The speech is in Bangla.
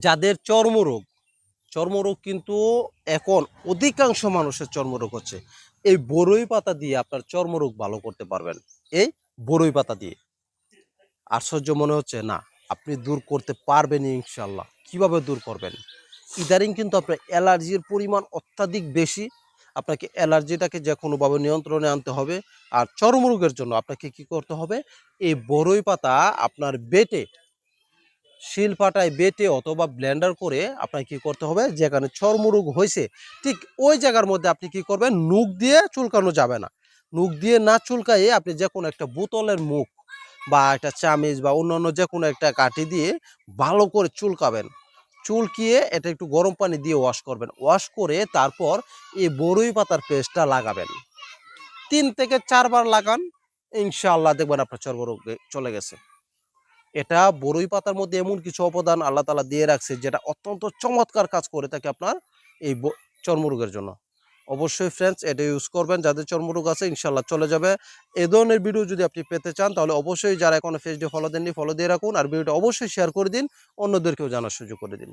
যাদের চর্মরোগ চর্মরোগ কিন্তু এখন অধিকাংশ মানুষের চর্মরোগ হচ্ছে। এই বড়ই পাতা দিয়ে আপনার চর্মরোগ ভালো করতে পারবেন। এই বড়ই পাতা দিয়ে। আশ্চর্য মনে হচ্ছে, না, আপনি দূর করতে পারবেন ইনশাল্লাহ কীভাবে দূর করবেন? ইদারিং কিন্তু আপনার অ্যালার্জির পরিমাণ অত্যাধিক বেশি। আপনাকে অ্যালার্জিটাকে যে কোনোভাবে নিয়ন্ত্রণে আনতে হবে আর চর্মরোগের জন্য আপনাকে কি করতে হবে? এই বড়ই পাতা আপনার বেটে শিল পাটায় বেটে অথবা ব্লেন্ডার করে আপনাকে কি করতে হবে, যেখানে চর্মরোগ হয়েছে, ঠিক ওই জায়গার মধ্যে আপনি কি করবেন নুক দিয়ে চুলকানো যাবে না। নুক দিয়ে না চুলকায়ে আপনি যে কোনো একটা বোতলের মুখ বা একটা চামিচ বা অন্যান্য যে কোনো একটা কাঠি দিয়ে ভালো করে চুলকাবেন। চুলকিয়ে এটা একটু গরম পানি দিয়ে ওয়াশ করবেন। ওয়াশ করে তারপর এই বড়ই পাতার পেস্টটা লাগাবেন। তিন থেকে চারবার লাগান, ইনশাআল্লাহ দেখবেন আপনার চর্মরোগ চলে গেছে। এটা বড়ই পাতার মধ্যে এমন কিছু অবদান আল্লাহ তালা দিয়ে রাখছে, যেটা অত্যন্ত চমৎকার কাজ করে থাকে আপনার এই চর্মরোগের জন্য। অবশ্যই ফ্রেন্ডস এটা ইউজ করবেন, যাদের চর্মরোগ আছে ইনশাল্লাহ চলে যাবে। এ ধরনের ভিডিও যদি আপনি পেতে চান, তাহলে অবশ্যই যারা এখনও ফেসডে ফলো দেননি ফলো দিয়ে রাখুন। আর ভিডিওটা অবশ্যই শেয়ার করে দিন, অন্যদেরকেও জানার সুযোগ করে দিন।